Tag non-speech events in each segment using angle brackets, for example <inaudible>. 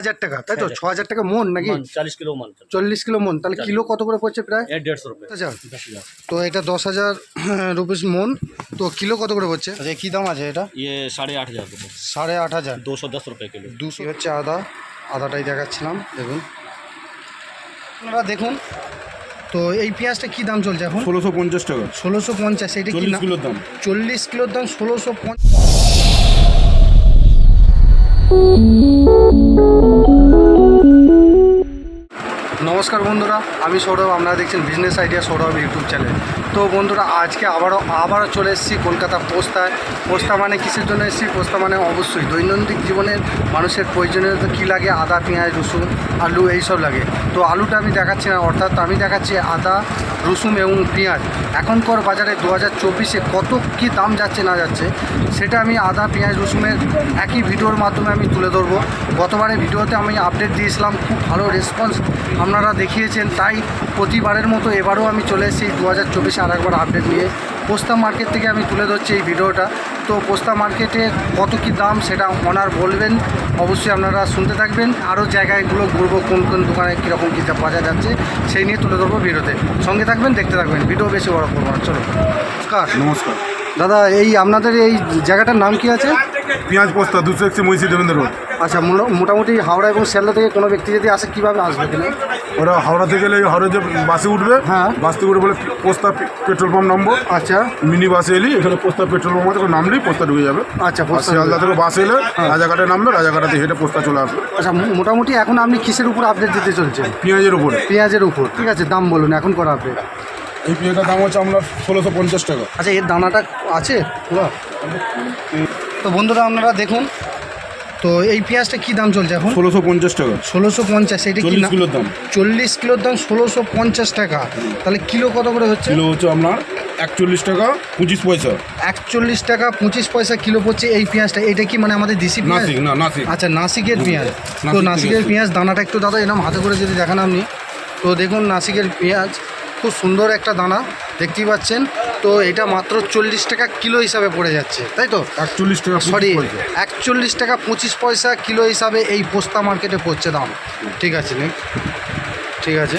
হাজার টাকা তাই তো? হ্যাঁ, ছ হাজার টাকা মন নাকি? চল্লিশ কিলো মন চল্লিশ। কিলো মন তাহলে কিলো কত করে পড়ছে প্রায়? দেড়শো তো এটা দশ হাজার <clears throat> রুপিস মন তো কিলো কত করে পড়ছে? আচ্ছা কী দাম আছে এটা? ইয়ে সাড়ে আট হাজার সাড়ে আট হাজার। দুশো দশ রুপে কিলো। দুশো হচ্ছে আদা। আদাটাই দেখাচ্ছিলাম দেখুন। আপনারা দেখুন। তো এই পেঁয়াজটা কী দাম চলছে এখন? ষোলোশো পঞ্চাশ টাকা। ষোলোশো পঞ্চাশ এটা কি কিলোর দাম। চল্লিশ কিলোর দাম ষোলোশো পঞ্চাশ। Thank you. নমস্কার বন্ধুরা, আমি সৌরভ, আপনারা দেখছেন business idea Sourav YouTube channel তো বন্ধুরা, আজকে আবারও আবারও চলে এসেছি কলকাতা পোস্তায়। পোস্তা মানে কিসের জন্য এসেছি? পোস্তা মানে অবশ্যই দৈনন্দিন জীবনের মানুষের প্রয়োজনীয়তা কী লাগে? আদা, পেঁয়াজ, রসুন, আলু, এইসব লাগে। তো আলুটা আমি দেখাচ্ছি না, অর্থাৎ আমি দেখাচ্ছি আদা, রসুন এবং পেঁয়াজ। এখনকার বাজারে দু হাজার চব্বিশে কত কী দাম যাচ্ছে, না যাচ্ছে, সেটা আমি আদা, পেঁয়াজ, রসুনের একই ভিডিওর মাধ্যমে আমি তুলে ধরবো। গতবারে ভিডিওতে আমি আপডেট দিয়েছিলাম, খুব ভালো রেসপন্স আপনারা দেখিয়েছেন তাই প্রতিবারের মতো এবারও আমি চলে এসেছি দু হাজার চব্বিশে আর একবার আপডেট নিয়ে। পোস্তা মার্কেট থেকে আমি তুলে ধরছি এই ভিডিওটা। তো পোস্তা মার্কেটে কত কী দাম সেটা ওনার বলবেন। অবশ্যই আপনারা শুনতে থাকবেন। আরও জায়গাগুলো ঘুরবো কোন কোন দোকানে কীরকম কী পাওয়া যাচ্ছে সেই নিয়ে তুলে ধরবো ভিডিওতে। সঙ্গে থাকবেন দেখতে থাকবেন। ভিডিও বেশি বড় করব না চলো নমস্কার। নমস্কার। দাদা এই আপনাদের এই জায়গাটার নাম কি আছে? পেঁয়াজ পোস্তা দুশো একশো মহিষি দেবেন্দ্র রোড আচ্ছা মোটামুটি হাওড়া এবং শিয়ালদা থেকে কোনো ব্যক্তি যদি আসে কীভাবে আসবে ওরা হাওড়া থেকে গেলে হাওড়া যে বাসে উঠবে হ্যাঁ। বাস থেকে উঠে বলে পোস্তা পেট্রোল পাম্প নামবো। আচ্ছা। মিনি বাসে এলি এখানে পোস্তা পেট্রোল পাম্প আছে নামলেই পোস্তা ঢুকে যাবে। আচ্ছা শিয়ালদা থেকে বাস এলে রাজাঘাটে নামবে রাজাঘাটাতে হেঁটে পোস্তা চলে আসবে আচ্ছা মোটামুটি এখন আপনি কিসের উপর আপডেট দিতে চলছেন? পেঁয়াজের উপরে। পেঁয়াজের উপর। ঠিক আছে দাম বলুন এখন করা আপডেট এই পেঁয়াজের দাম হচ্ছে আমরা ষোলোশো পঞ্চাশ টাকা। আচ্ছা এর দানাটা আছে? পুরো? তো বন্ধুরা আপনারা দেখুন। তো এই পেঁয়াজটা কি দাম চলছে এখন? ষোলোশো পঞ্চাশ টাকা। ষোলোশো পঞ্চাশ এটা কি কিলোর দাম। চল্লিশ কিলোর দাম ষোলোশো পঞ্চাশ টাকা। তাহলে কিলো কত করে হচ্ছে? কিলো হচ্ছে আপনার একচল্লিশ টাকা পঁচিশ পয়সা। একচল্লিশ টাকা পঁচিশ পয়সা কিলো পড়ছে এই পেঁয়াজটা। এটা কি মানে আমাদের দেশি পেঁয়াজ? না নাসিক। আচ্ছা নাসিকের পেঁয়াজ। তো নাসিকের পেঁয়াজ দানাটা একটু দাদা এরকম হাতে করে যদি দেখান আপনি। তো দেখুন নাসিকের পেঁয়াজ। খুব সুন্দর একটা দানা দেখতেই পাচ্ছেন। তো এটা মাত্র চল্লিশ টাকা কিলো হিসাবে পড়ে যাচ্ছে তাই তো? একচল্লিশ টাকা সরি একচল্লিশ টাকা পঁচিশ পয়সা কিলো হিসাবে এই পোস্তা মার্কেটে পড়ছে দাম। ঠিক আছে ঠিক আছে।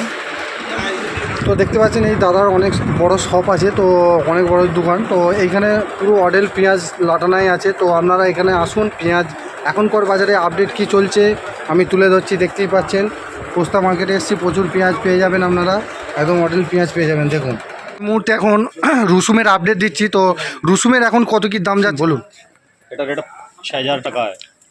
তো দেখতে পাচ্ছেন এই দাদার অনেক বড় শপ আছে তো অনেক বড় দোকান। তো এইখানে পুরো অডেল পেঁয়াজ লাটানাই আছে। তো আপনারা এখানে আসুন পেঁয়াজ এখনকার বাজারে আপডেট কি চলছে আমি তুলে ধরছি দেখতেই পাচ্ছেন। পোস্তা মার্কেটে এসেছি প্রচুর পেঁয়াজ পেয়ে যাবেন আপনারা। একদম অরিজিনাল পেঁয়াজ পেয়ে যাবেন দেখুন। মুহূর্তে এখন রসুমের আপডেট দিচ্ছি তো রসুমের এখন কত কি দাম যাচ্ছে? বলুন। এটা রেট ছ হাজার টাকা।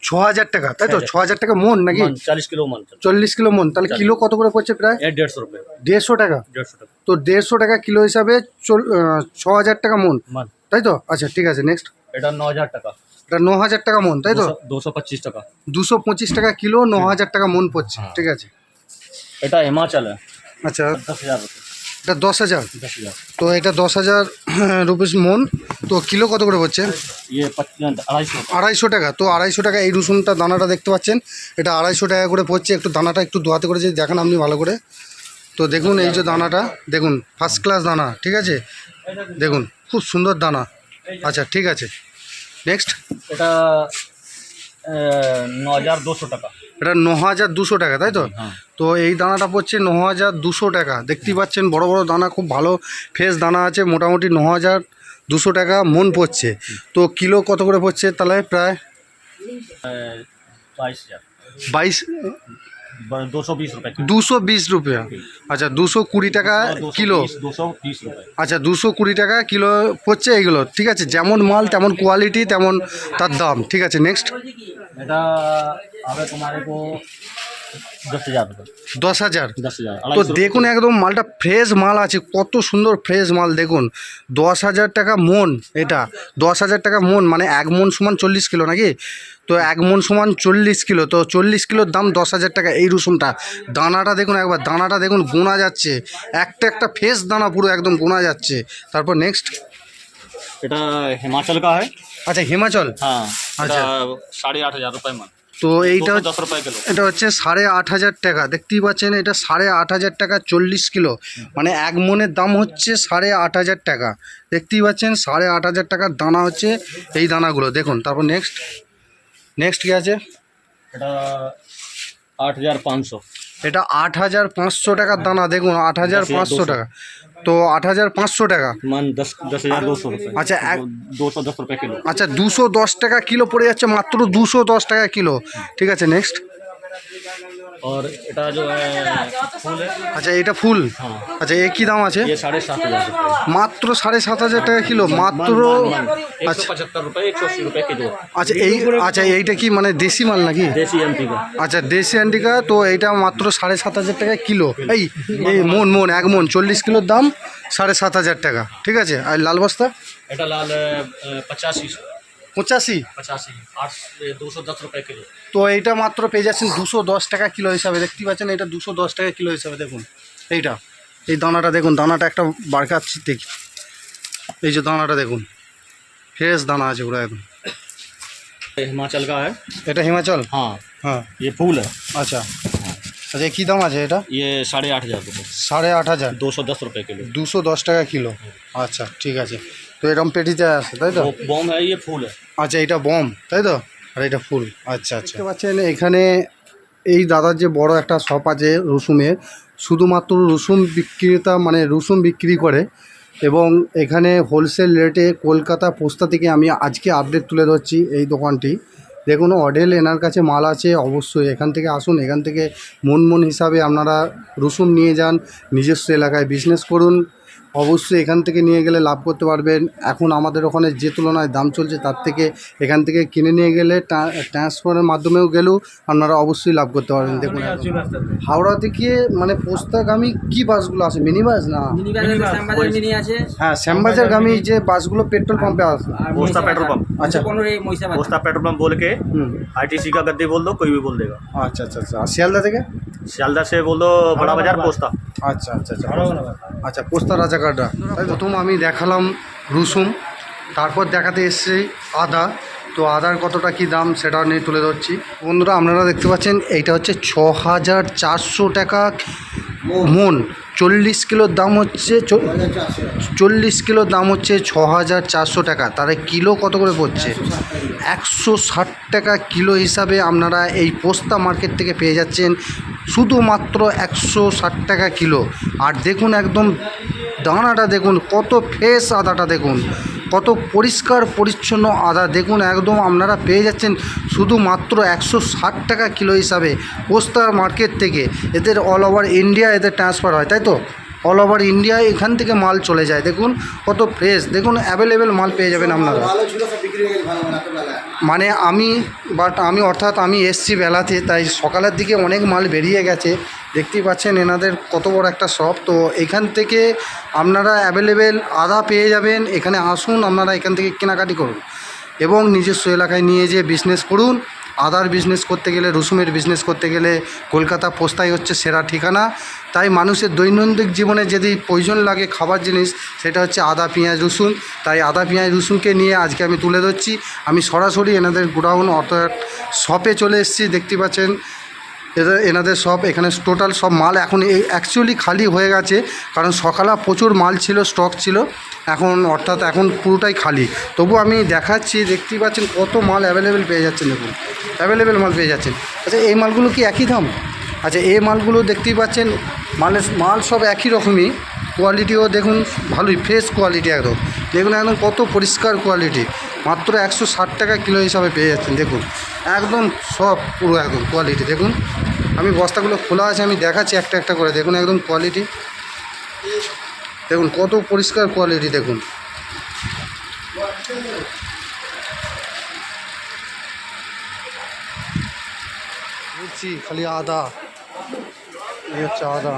ছ হাজার টাকা তাই তো? ছ হাজার টাকা মন নাকি? চল্লিশ কিলো মন। চল্লিশ কিলো মন তাহলে কিলো কত করে করছে প্রায়? দেড়শো রুপিয়া দেড়শো টাকা? দেড়শো টাকা। তো দেড়শো টাকা কিলো হিসাবে ছ হাজার টাকা মন। তাই তো? আচ্ছা ঠিক আছে নেক্সট এটা ন হাজার টাকা। ন হাজার টাকা মন তাই তো? দুশো পঁচিশ টাকা। দুশো পঁচিশ টাকা কিলো ন হাজার টাকা মন পড়ছে হ্যাঁ। ঠিক আছে। এটা হিমাচল। আচ্ছা। দশ হাজার এটা দশ হাজার? তো এটা দশ হাজার হ্যাঁ, রুপিস মন। তো কিলো কত করে হচ্ছে ইয়ে আড়াইশো। টাকা। তো আড়াইশো টাকা এই রসুনটা দানাটা দেখতে পাচ্ছেন? এটা আড়াইশো টাকা করে পড়ছে। একটু দানাটা একটু দোয়াতে করে যদি দেখেন আপনি ভালো করে। তো দেখুন এই যে দানাটা। দেখুন ফার্স্ট ক্লাস দানা ঠিক আছে? দেখুন খুব সুন্দর দানা। আচ্ছা ঠিক আছে। নেক্সট এটা এটা ন হাজার দুশো টাকা তাই তো? তো এই দানাটা পড়ছে ন হাজার দুশো টাকা। দেখতেই পাচ্ছেন বড় বড় দানা খুব ভালো ফ্রেশ দানা আছে মোটামুটি ন হাজার দুশো টাকা মন পড়ছে। তো কিলো কত করে পড়ছে তাহলে প্রায়? বাইশ दो सौ बीस रुपये দুশো বিশ রুপিয়া আচ্ছা দুশো কুড়ি টাকা কিলো दो सौ बीस रुपये আচ্ছা দুশো কুড়ি টাকা কিলো পড়ছে এইগুলো ঠিক আছে যেমন মাল তেমন কোয়ালিটি তেমন তার দাম ঠিক আছে নেক্সট এটা হবে তোমারে को দশ হাজার। তো দেখুন একদম মালটা ফ্রেশ মাল আছে কত সুন্দর ফ্রেশ মাল দেখুন। দশ হাজার টাকা মন এটা। দশ হাজার টাকা মন মানে এক মন সমান চল্লিশ কিলো নাকি? তো এক মন সমান চল্লিশ কিলো তো চল্লিশ কিলোর দাম দশ হাজার টাকা। এই রসুনটা দানাটা দেখুন একবার দানাটা দেখুন গোনা যাচ্ছে। একটা একটা ফ্রেশ দানা পুরো একদম গোনা যাচ্ছে। তারপর নেক্সট এটা হিমাচল का है अच्छा हिमाचल हाँ अच्छा साढ़े आठ हज़ार रुपये मन তো এইটা এটা হচ্ছে সাড়ে আট হাজার টাকা। দেখতেই পাচ্ছেন এটা সাড়ে আট হাজার টাকা চল্লিশ কিলো। মানে এক মনের দাম হচ্ছে সাড়ে আট হাজার টাকা। দেখতেই পাচ্ছেন সাড়ে আট হাজার টাকার দানা হচ্ছে এই দানাগুলো। দেখুন তারপর নেক্সট নেক্সট কী আছে? এটা আট হাজার পাঁচশো। এটা আট হাজার পাঁচশো টাকার দানা দেখুন আট হাজার পাঁচশো টাকা। তো আট হাজার পাঁচশো টাকা। আচ্ছা আচ্ছা দুশো দশ টাকা কিলো পড়ে যাচ্ছে মাত্র দুশো দশ টাকা কিলো। ঠিক আছে নেক্সট और এটা जो है फूल है আচ্ছা এটা ফুল हाँ আচ্ছা এ কি দাম আছে ये साढ़े सात हजार रुपये মাত্র সাড়ে সাত হাজার টাকা কিলো মাত্র एक আচ্ছা सौ पचहत्तर रुपये एक सौ अस्सी रुपये किलो আচ্ছা এই আচ্ছা এইটা কি মানে দেশি মাল নাকি देसी एम का আচ্ছা দেশি অ্যান্টিকা তো এইটা মাত্র সাড়ে সাত হাজার টাকা কিলো এই এই মন মন এক মন চল্লিশ কিলোর দাম সাড়ে সাত হাজার টাকা ঠিক আছে আর লাল বস্তা এটা লাল पचासी পঁচাশি पचासी आठ दो सौ दस रुपये किलो তো এইটা মাত্র পেয়ে যাচ্ছেন দুশো দশ টাকা কিলো হিসাবে দেখতে পাচ্ছেন এটা দুশো দশ টাকা কিলো হিসাবে দেখুন এইটা এই দানাটা দেখুন দানাটা একটা বাড়কাচ্ছি দেখি এই যে দানাটা দেখুন ফ্রেশ দানা আছে পুরো একদম ये हिमाचल का है এটা হিমাচল हाँ হ্যাঁ ये फूल है আচ্ছা আচ্ছা কী দাম আছে এটা ये साढ़े आठ हजार रुपये সাড়ে আট হাজার दो सौ दस रुपये किलो দুশো দশ টাকা কিলো আচ্ছা ঠিক আছে তো এরকম পেটিতে আসে তাই তো? বম ফুল আচ্ছা এটা বম তাই তো? আর এটা ফুল আচ্ছা আচ্ছা। পাচ্ছেন এখানে এই দাদার যে বড় একটা শপ আছে রসুনের শুধুমাত্র রসুন বিক্রেতা মানে রসুন বিক্রি করে এবং এখানে হোলসেল রেটে কলকাতা পোস্তা থেকে আমি আজকে আপডেট তুলে ধরছি এই দোকানটি। দেখুন অডেল এনার কাছে মাল আছে অবশ্যই এখান থেকে আসুন এখান থেকে মন মন হিসাবে আপনারা রসুন নিয়ে যান নিজস্ব এলাকায় বিজনেস করুন। অবশ্যই এখান থেকে নিয়ে গেলে লাভ করতে পারবেন এখন আমাদের ওখানে যে তুলনায় দাম চলছে তার থেকে এখান থেকে কিনে নিয়ে গেলে ট্রান্সফারের মাধ্যমেও গেলেও আপনারা অবশ্যই লাভ করতে পারবেন দেখুন একদম। হাওড়া থেকে মানে পোস্তাগামী কি বাসগুলো আছে মিনি বাস না মিনি বাজার শ্যামবাজার মিনি আছে হ্যাঁ শ্যামবাজারগামী যে বাসগুলো পেট্রোল পাম্পে আছে আর पोस्ता पेट्रोल पंप अच्छा। আচ্ছা পনেরো মহিষাবাদ पोस्ता पेट्रोल पंप बोल के হুম आईटीसी का गद्दी बोल दो कोई भी बोल देगा আচ্ছা আচ্ছা আচ্ছা আর শিয়ালদা থেকে सियालदा से बोल दो बड़ा बाजार पोस्ता আচ্ছা আচ্ছা আচ্ছা আচ্ছা পোস্তা রাজাকারটা তাই প্রথম আমি দেখালাম রসুন, তারপর দেখাতে এসছে আদা। তো আদার কতটা কি দাম সেটা নিয়ে তুলে ধরছি। বন্ধুরা, আপনারা দেখতে পাচ্ছেন, এইটা হচ্ছে ছ হাজার চারশো টাকা মন। চল্লিশ কিলোর দাম হচ্ছে চল্লিশ কিলোর দাম হচ্ছে ছ হাজার চারশো টাকা। তাহলে কিলো কত করে পড়ছে? একশো ষাট টাকা কিলো হিসাবে আপনারা এই পোস্তা মার্কেট থেকে পেয়ে যাচ্ছেন। শুধুমাত্র একশো ষাট টাকা কিলো। আর দেখুন একদম দানাটা দেখুন, কত ফ্রেশ আদাটা দেখুন, কত পরিষ্কার, পরিচ্ছন্ন আদা। দেখুন, একদম আপনারা পেয়ে যাচ্ছেন শুধুমাত্র একশো ষাট টাকা কিলো হিসাবে পোস্তা মার্কেট থেকে। এদের অল ওভার ইন্ডিয়া এদের ট্রান্সফার হয়, তাই তো? অল ওভার ইন্ডিয়া এখান থেকে মাল চলে যায়। দেখুন কত ফ্রেশ দেখুন অ্যাভেলেবেল মাল পেয়ে যাবেন আপনারা। মানে আমি বাট আমি অর্থাৎ আমি এসছি বেলাতে তাই সকালের দিকে অনেক মাল বেরিয়ে গেছে। দেখতেই পাচ্ছেন এনাদের কত বড় একটা শপ তো এখান থেকে আপনারা অ্যাভেলেবেল আদা পেয়ে যাবেন। এখানে আসুন আপনারা এখান থেকে কেনাকাটি করুন। এবং নিজস্ব এলাকায় নিয়ে যেয়ে বিজনেস করুন। আদার বিজনেস করতে গেলে, রসুনের বিজনেস করতে গেলে, কলকাতা পোস্তাই হচ্ছে সেরা ঠিকানা। তাই মানুষের দৈনন্দিন জীবনে যদি প্রয়োজন লাগে খাবার জিনিস, সেটা হচ্ছে আদা, পেঁয়াজ, রসুন। তাই আদা, পেঁয়াজ, রসুনকে নিয়ে আজকে আমি তুলে ধরছি। আমি সরাসরি এনাদের গোডাউন অর্থাৎ শপে চলে এসেছি। দেখতে পাচ্ছেন এদের এনাদের সব, এখানে টোটাল সব মাল এখন এই অ্যাকচুয়ালি খালি হয়ে গেছে। কারণ সকালে প্রচুর মাল ছিল স্টক ছিল। এখন অর্থাৎ এখন পুরোটাই খালি। তবু আমি দেখাচ্ছি, দেখতেই পাচ্ছেন কত মাল অ্যাভেলেবেল পেয়ে যাচ্ছেন, দেখুন। অ্যাভেলেবেল মাল পেয়ে যাচ্ছেন। আচ্ছা এই মালগুলো কি একই দাম? আচ্ছা এই মালগুলো দেখতেই পাচ্ছেন মালের মাল সব একই রকমই। কোয়ালিটিও দেখুন, ভালোই ফ্রেশ কোয়ালিটি একদম। দেখুন একদম কত পরিষ্কার কোয়ালিটি মাত্র একশো ষাট টাকা কিলো হিসাবে পেয়ে যাচ্ছেন, দেখুন। একদম সব পুরো একদম কোয়ালিটি দেখুন। আমি বস্তাগুলো খোলা আছে, আমি দেখাচ্ছি একটা একটা করে। দেখুন একদম কোয়ালিটি দেখুন, কত পরিষ্কার কোয়ালিটি দেখুন। খালি আদা। এই হচ্ছে আদা।